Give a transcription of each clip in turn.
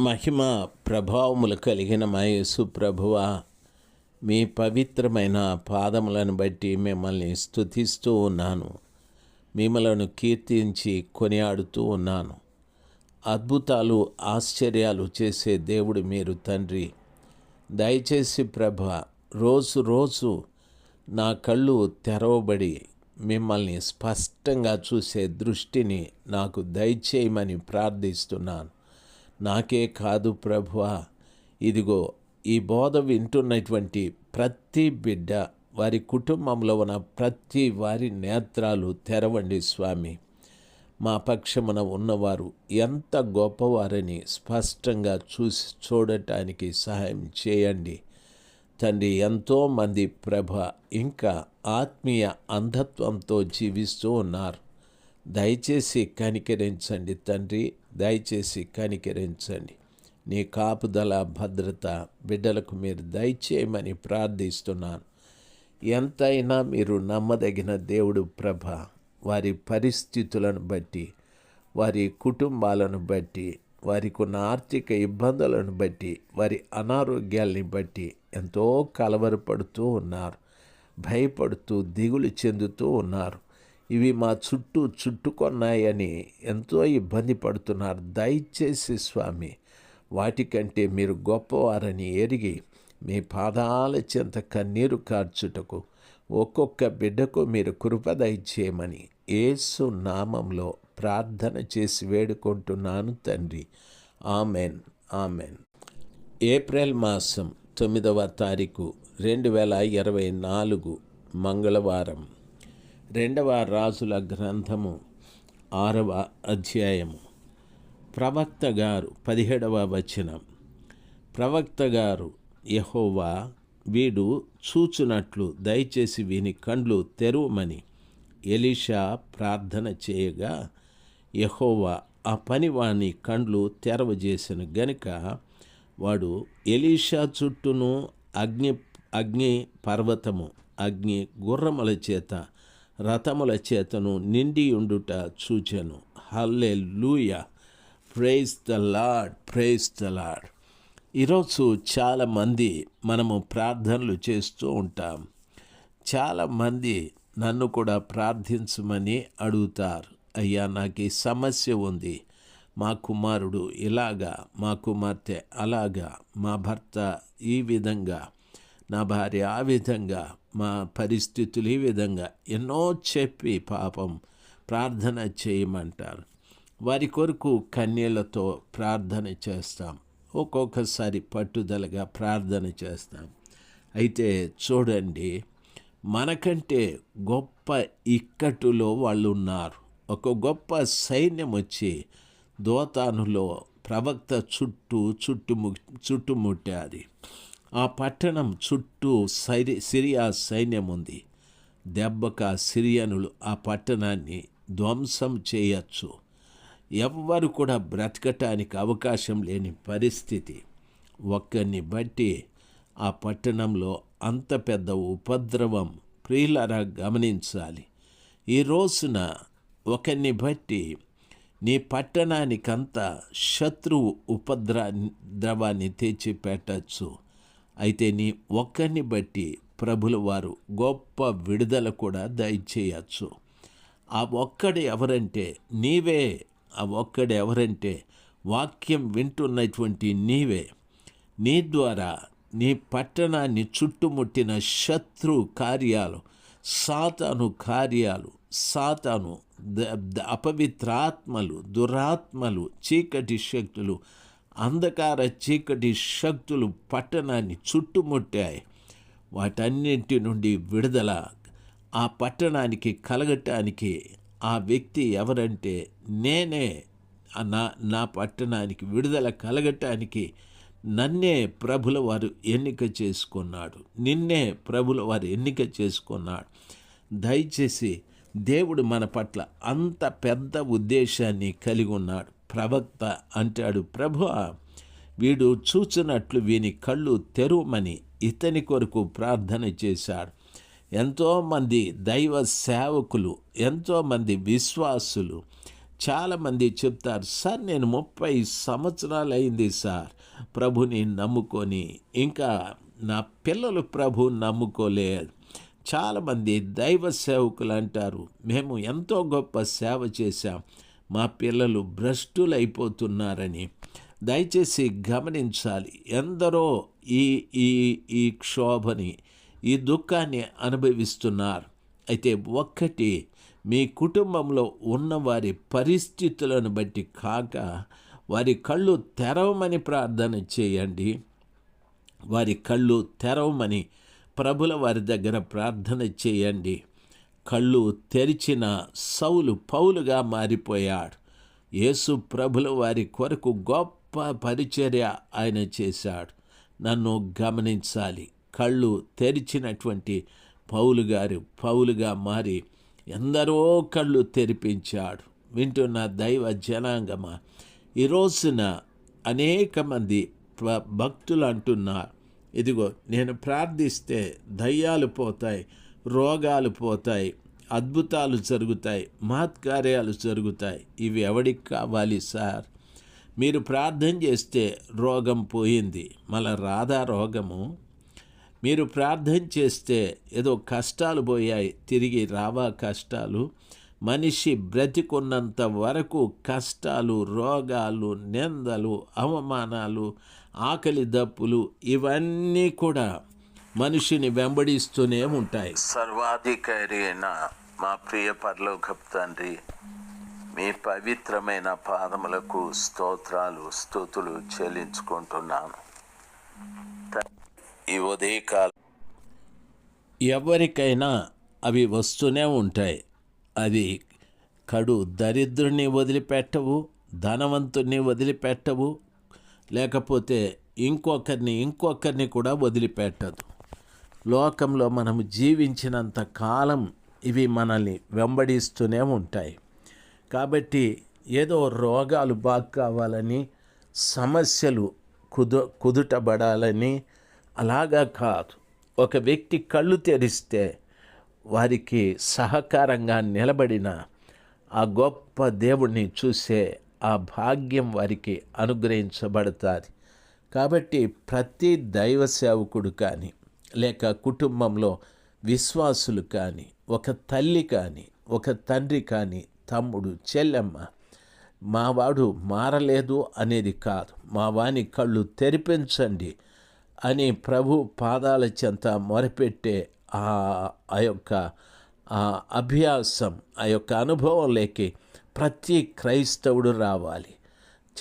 మహిమ ప్రభావములు కలిగిన మా యేసు ప్రభువ మీ పవిత్రమైన పాదములను బట్టి మిమ్మల్ని స్తుతిస్తూ ఉన్నాను. మిమ్మలను కీర్తించి కొనియాడుతూ ఉన్నాను. అద్భుతాలు ఆశ్చర్యాలు చేసే దేవుడు మీరు తండ్రి. దయచేసి ప్రభ రోజు రోజు నా కళ్ళు తెరవబడి మిమ్మల్ని స్పష్టంగా చూసే దృష్టిని నాకు దయచేయమని ప్రార్థిస్తున్నాను. నాకే కాదు ప్రభువా. ఇదిగో ఈ బోధ వింటున్నటువంటి ప్రతి బిడ్డ వారి కుటుంబంలో ఉన్న ప్రతి వారి నేత్రాలు తెరవండి స్వామి. మా పక్షమున ఉన్నవారు ఎంత గొప్పవారని స్పష్టంగా చూసి చూడటానికి సహాయం చేయండి. తండ్రి ఎంతోమంది ప్రభ ఇంకా ఆత్మీయ అంధత్వంతో జీవిస్తూ ఉన్నారు. దయచేసి కనికరించండి తండ్రి. దయచేసి కనికరించండి. నీ కాపుదల భద్రత బిడ్డలకు మీరు దయచేయమని ప్రార్థిస్తున్నాను. ఎంతైనా మీరు నమ్మదగిన దేవుడు ప్రభ. వారి పరిస్థితులను బట్టి వారి కుటుంబాలను బట్టి వారికి ఉన్న ఆర్థిక ఇబ్బందులను బట్టి వారి అనారోగ్యాల్ని బట్టి ఎంతో కలవరపడుతూ ఉన్నారు. భయపడుతూ దిగులు చెందుతూ ఉన్నారు. ఇవి మా చుట్టూ చుట్టుకొన్నాయని ఎంతో ఇబ్బంది పడుతున్నారు. దయచేసి స్వామి వాటికంటే మీరు గొప్పవారని ఎరిగి మీ పాదాల చెంత కన్నీరు కార్చుటకు ఒక్కొక్క బిడ్డకు మీరు కృప దయచేయమని ఏసు నామంలో ప్రార్థన చేసి వేడుకుంటున్నాను తండ్రి. ఆమెన్. ఆమెన్. ఏప్రిల్ మాసం తొమ్మిదవ తారీఖు రెండు వేల ఇరవై నాలుగు మంగళవారం. రెండవ రాజుల గ్రంథము ఆరవ అధ్యాయము. ప్రవక్త గారు పదిహేడవ వచనం. ప్రవక్త గారు యహోవా వీడు చూచునట్లు దయచేసి వీని కండ్లు తెరువమని ఎలీషా ప్రార్థన చేయగా యహోవా ఆ పని వాని కండ్లు తెరవజేసిన గనుక వాడు ఎలీషా చుట్టూను అగ్ని అగ్ని పర్వతము అగ్ని గుర్రముల చేత రథముల చేతను నిండి ఉండుట చూచెను. Hallelujah praise the lord praise the lord ఈరోజు చాలామంది మనము ప్రార్థనలు చేస్తూ ఉంటాం. చాలామంది నన్ను కూడా ప్రార్థించమని అడుగుతారు. అయ్యా నాకు ఈ సమస్య ఉంది. మా కుమారుడు ఇలాగా మా కుమార్తె అలాగా మా భర్త ఈ విధంగా నా భార్య ఆ విధంగా మా పరిస్థితులు ఈ విధంగా ఎన్నో చెప్పి పాపం ప్రార్థన చేయమంటారు. వారి కొరకు కన్యలతో ప్రార్థన చేస్తాం. ఒక్కొక్కసారి పట్టుదలగా ప్రార్థన చేస్తాం. అయితే చూడండి మనకంటే గొప్ప ఇక్కట్టులో వాళ్ళు ఉన్నారు ఒక గొప్ప సైన్యం వచ్చి దోతానులో ప్రవక్త చుట్టూ చుట్టుము చుట్టుముట్టారు ఆ పట్టణం చుట్టూ సైరి సిరియా సైన్యం ఉంది దెబ్బక సిరియనులు ఆ పట్టణాన్ని ధ్వంసం చేయొచ్చు. ఎవ్వరు కూడా బ్రతకటానికి అవకాశం లేని పరిస్థితి. ఒక్కరిని బట్టి ఆ పట్టణంలో అంత పెద్ద ఉపద్రవం ప్రియులరా గమనించాలి. ఈ రోజున ఒకరిని బట్టి నీ పట్టణానికంతా శత్రువు ఉపద్రవాన్ని ద్రవాన్ని పెట్టచ్చు అయితే నీ ఒక్కరిని బట్టి ప్రభుల వారు గొప్ప విడుదల కూడా దయచేయచ్చు. ఆ ఒక్కడు ఎవరంటే నీవే ఆ ఒక్కడు ఎవరంటే వాక్యం వింటున్నటువంటి నీవే. నీ ద్వారా నీ పట్టణాన్ని చుట్టుముట్టిన శత్రు కార్యాలు సాతాను కార్యాలు సాతాను అపవిత్రాత్మలు దురాత్మలు చీకటి శక్తులు అంధకార చీకటి శక్తులు పట్టణాన్ని చుట్టుముట్టాయి. వాటన్నింటి నుండి విడుదల ఆ పట్టణానికి కలగటానికి ఆ వ్యక్తి ఎవరంటే నేనే నా నా పట్టణానికి విడుదల కలగటానికి నన్నే ప్రభుల వారు ఎన్నిక చేసుకున్నాడు. నిన్నే ప్రభుల వారు ఎన్నిక చేసుకున్నాడు. దయచేసి దేవుడు మన పట్ల అంత పెద్ద ఉద్దేశాన్ని కలిగి ఉన్నాడు. ప్రవక్త అంటాడు ప్రభు వీడు చూచినట్లు వీని కళ్ళు తెరువమని ఇతని కొరకు ప్రార్థన చేశాడు. ఎంతోమంది దైవ సేవకులు ఎంతోమంది విశ్వాసులు చాలామంది చెప్తారు సార్ నేను ముప్పై సంవత్సరాలు అయింది సార్. ప్రభుని నమ్ముకొని ఇంకా నా పిల్లలు ప్రభు నమ్ముకోలేదు. చాలామంది దైవ సేవకులు అంటారు మేము ఎంతో గొప్ప సేవ చేశాం. మా పిల్లలు భ్రష్టులైపోతున్నారని దయచేసి గమనించాలి. ఎందరో ఈ ఈ ఈ క్షోభని ఈ దుఃఖాన్ని అనుభవిస్తున్నారు. అయితే ఒక్కటి మీ కుటుంబంలో ఉన్న వారి పరిస్థితులను బట్టి కాక వారి కళ్ళు తెరవమని ప్రార్థన చేయండి. వారి కళ్ళు తెరవమని ప్రభుల వారి దగ్గర ప్రార్థన చేయండి. కళ్ళు తెరిచిన సౌలు పౌలుగా మారిపోయాడు. యేసు ప్రభుల వారి కొరకు గొప్ప పరిచర్య ఆయన చేశాడు. నన్ను గమనించాలి. కళ్ళు తెరిచినటువంటి పౌలు గారు పౌలుగా మారి ఎందరో కళ్ళు తెరిపించాడు. వింటున్న దైవ జనాంగమ ఈ రోజున అనేక మంది భక్తులు అంటున్నారు. ఇదిగో నేను ప్రార్థిస్తే దయ్యాలు పోతాయి. రోగాలు పోతాయి అద్భుతాలు జరుగుతాయి మహత్కార్యాలు జరుగుతాయి. ఇవి ఎవడికి కావాలి సార్? మీరు ప్రార్థన చేస్తే రోగం పోయింది. మళ్ళా రాధా రోగము. మీరు ప్రార్థన చేస్తే ఏదో కష్టాలు పోయాయి తిరిగి రావా కష్టాలు. మనిషి బ్రతికున్నంత వరకు కష్టాలు రోగాలు నిందలు అవమానాలు ఆకలి దప్పులు ఇవన్నీ కూడా మనిషిని వెంబడిస్తూనే ఉంటాయి. సర్వాధికారి అయిన మా ప్రియ పరలోకపు తండ్రి మీ పవిత్రమైన పాదములకు స్తోత్రాలు స్తుతులు చెల్లించుకుంటున్నాను. ఈ ఉదయకాల ఎవరికైనా అవి వస్తూనే ఉంటాయి. అది కడు దరిద్రుని వదిలిపెట్టవు ధనవంతుని వదిలిపెట్టవు లేకపోతే ఇంకొకరిని ఇంకొకరిని కూడా వదిలిపెట్టదు. లోకంలో మనం జీవించినంత కాలం ఇవి మనల్ని వెంబడిస్తూనే ఉంటాయి. కాబట్టి ఏదో రోగాలు బాగు కావాలని సమస్యలు కుదు కుదుటబడాలని అలాగా కాదు. ఒక వ్యక్తి కళ్ళు తెరిస్తే వారికి సహకారంగా నిలబడిన ఆ గొప్ప దేవుణ్ణి చూసే ఆ భాగ్యం వారికి అనుగ్రహించబడుతుంది. కాబట్టి ప్రతి దైవ సేవకుడు కానీ లేక కుటుంబంలో విశ్వాసులు కానీ ఒక తల్లి కానీ ఒక తండ్రి కానీ తమ్ముడు చెల్లెమ్మ మావాడు మారలేదు అనేది కాదు. మా వాని కళ్ళు తెరిపించండి అని ప్రభు పాదాల చెంత మొరపెట్టే ఆ ఆ యొక్క ఆ అభ్యాసం ఆ యొక్క అనుభవంలోకి ప్రతి క్రైస్తవుడు రావాలి.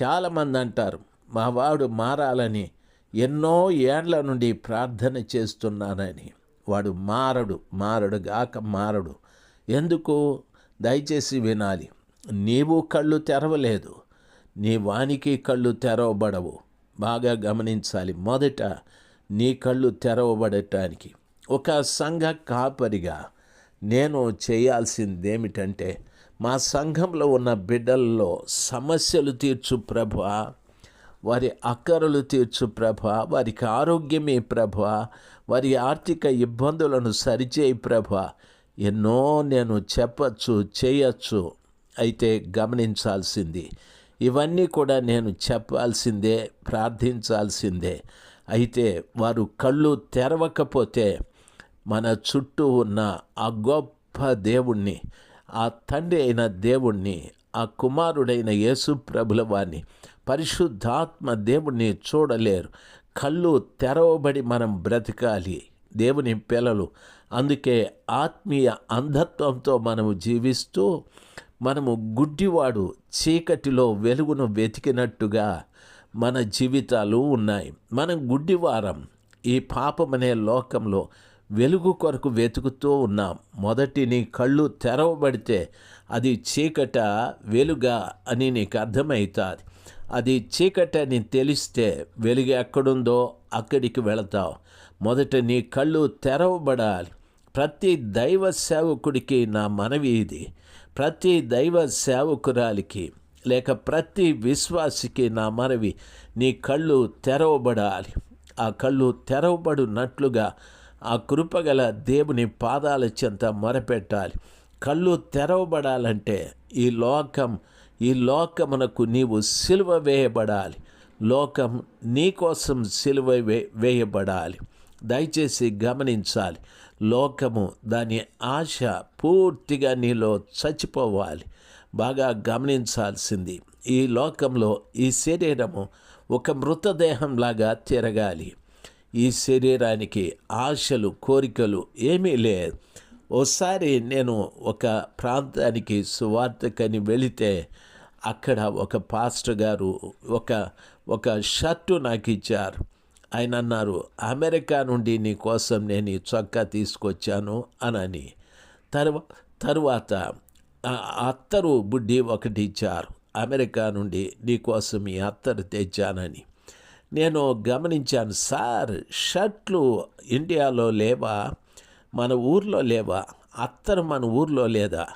చాలామంది అంటారు మావాడు మారాలని ఎన్నో ఏండ్ల నుండి ప్రార్థన చేస్తున్నానని. వాడు మారడు మారడు గాక మారడు. ఎందుకు? దయచేసి వినాలి. నీవు కళ్ళు తెరవలేదు. నీ వానికి కళ్ళు తెరవబడవు. బాగా గమనించాలి. మొదట నీ కళ్ళు తెరవబడటానికి. ఒక సంఘ కాపరిగా నేను చేయాల్సిందేమిటంటే మా సంఘంలో ఉన్న బిడ్డల్లో సమస్యలు తీర్చు ప్రభ వారి అక్కరలు తీర్చు ప్రభ వారికి ఆరోగ్యమే ప్రభ వారి ఆర్థిక ఇబ్బందులను సరిచేయి ప్రభ. ఎన్నో నేను చెప్పచ్చు చేయచ్చు అయితే గమనించాల్సింది. ఇవన్నీ కూడా నేను చెప్పాల్సిందే ప్రార్థించాల్సిందే. అయితే వారు కళ్ళు తెరవకపోతే మన చుట్టూ ఉన్న ఆ గొప్ప దేవుణ్ణి ఆ తండ్రి అయిన దేవుణ్ణి ఆ కుమారుడైన యేసు ప్రభుల వారిని పరిశుద్ధాత్మ దేవుణ్ణి చూడలేరు. కళ్ళు తెరవబడి మనం బ్రతకాలి. దేవుని పిల్లలు. అందుకే ఆత్మీయ అంధత్వంతో మనము జీవిస్తూ మనము గుడ్డివాడు చీకటిలో వెలుగును వెతికినట్టుగా మన జీవితాలు ఉన్నాయి. మనం గుడ్డివారం ఈ పాపమనే లోకంలో వెలుగు కొరకు వెతుకుతూ ఉన్నాం. మొదటి నీ కళ్ళు తెరవబడితే అది చీకట వెలుగా అని నీకు అర్థమవుతుంది. అది చీకట అని తెలిస్తే వెలుగు ఎక్కడుందో అక్కడికి వెళతావు. మొదట నీ కళ్ళు తెరవబడాలి. ప్రతి దైవ సేవకుడికి నా మనవి ఇది. ప్రతి దైవ సేవకురాలికి లేక ప్రతి విశ్వాసికి నా మనవి. నీ కళ్ళు తెరవబడాలి. ఆ కళ్ళు తెరవబడినట్లుగా ఆ కృపగల దేవుని పాదాల చెంత మొరపెట్టాలి. కళ్ళు తెరవబడాలంటే ఈ లోకం ఈ లోకమునకు నీవు సిలువ వేయబడాలి. లోకం నీకోసం సిలువ వే వేయబడాలి. దయచేసి గమనించాలి. లోకము దాని ఆశ పూర్తిగా నీలో చచ్చిపోవాలి. బాగా గమనించాల్సింది. ఈ లోకంలో ఈ శరీరము ఒక మృతదేహంలాగా తిరగాలి. ఈ శరీరానికి ఆశలు కోరికలు ఏమీ లేదు ఓసారి నేను ఒక ప్రాంతానికి సువార్తకని వెళితే అక్కడ ఒక పాస్టర్ గారు ఒక ఒక షర్టు నాకు ఇచ్చారు. ఆయన అన్నారు అమెరికా నుండి నీ కోసం నేను ఈ చొక్కా తీసుకొచ్చాను అనని. తర్వా తరువాత అత్తరు బుడ్డి ఒకటి ఇచ్చారు. అమెరికా నుండి నీకోసం ఈ అత్తరు తెచ్చానని. నేను గమనించాను సార్ షర్ట్లు ఇండియాలో లేవా? మన ఊర్లో లేవా? అత్తరు మన ఊర్లో లేదా?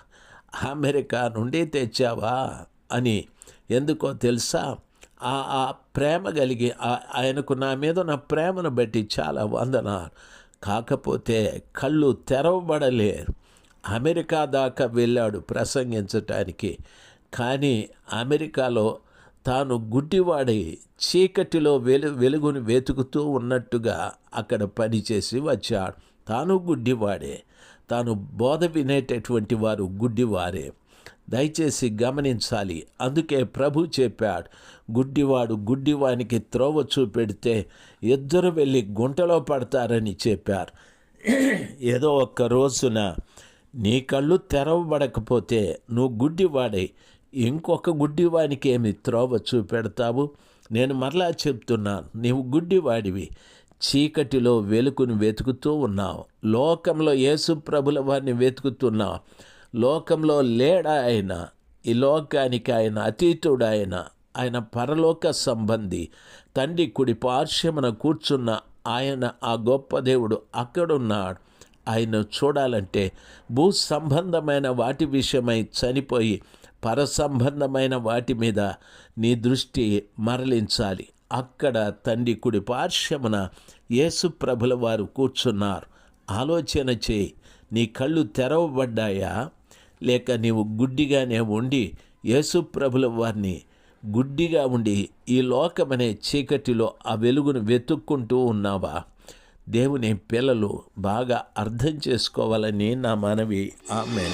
అమెరికా నుండి తెచ్చావా? అని ఎందుకో తెలుసా? ఆ ఆ ప్రేమ కలిగి ఆయనకు నా మీద ఉన్న ప్రేమను బట్టి చాలా వందన కాకపోతే కళ్ళు తెరవబడలేరు. అమెరికా దాకా వెళ్ళాడు ప్రసంగించటానికి. కానీ అమెరికాలో తాను గుడ్డివాడి చీకటిలో వెలు వెలుగును వెతుకుతూ ఉన్నట్టుగా అక్కడ పనిచేసి వచ్చాడు. తాను గుడ్డివాడే. తాను బోధ వినేటటువంటి వారు గుడ్డివారే. దయచేసి గమనించాలి. అందుకే ప్రభు చెప్పాడు గుడ్డివాడు గుడ్డివానికి త్రోవ చూపెడితే ఇద్దరు వెళ్ళి గుంటలో పడతారని చెప్పారు. ఏదో ఒక్క రోజున నీ కళ్ళు తెరవబడకపోతే నువ్వు గుడ్డివాడై ఇంకొక గుడ్డివానికి ఏమి త్రోవ చూపెడతావు? నేను మరలా చెప్తున్నాను నీవు గుడ్డివాడివి. చీకటిలో వెలుగును వెతుకుతూ ఉన్నావు. లోకంలో యేసు ప్రభుల వారిని వెతుకుతున్నావు లోకంలో లేడా ఆయన ఈ లోకానికి ఆయన అతీతుడు ఆయన ఆయన పరలోక సంబంధి తండ్రి కుడి పార్శ్వమున కూర్చున్న ఆయన ఆ గొప్ప దేవుడు అక్కడున్నాడు. ఆయన చూడాలంటే భూ సంబంధమైన వాటి విషయమై చనిపోయి పర సంబంధమైన వాటి మీద నీ దృష్టి మరలించాలి. అక్కడ తండ్రి కుడి పార్శ్వమున యేసుప్రభుల వారు కూర్చున్నారు. ఆలోచన చేయి నీ కళ్ళు తెరవబడ్డాయా? లేక నీవు గుడ్డిగానే ఉండి యేసుప్రభుల వారిని గుడ్డిగా ఉండి ఈ లోకమనే చీకటిలో ఆ వెలుగును వెతుక్కుంటూ ఉన్నావా? దేవుని పిల్లలు బాగా అర్థం చేసుకోవాలని నా మనవి. ఆమె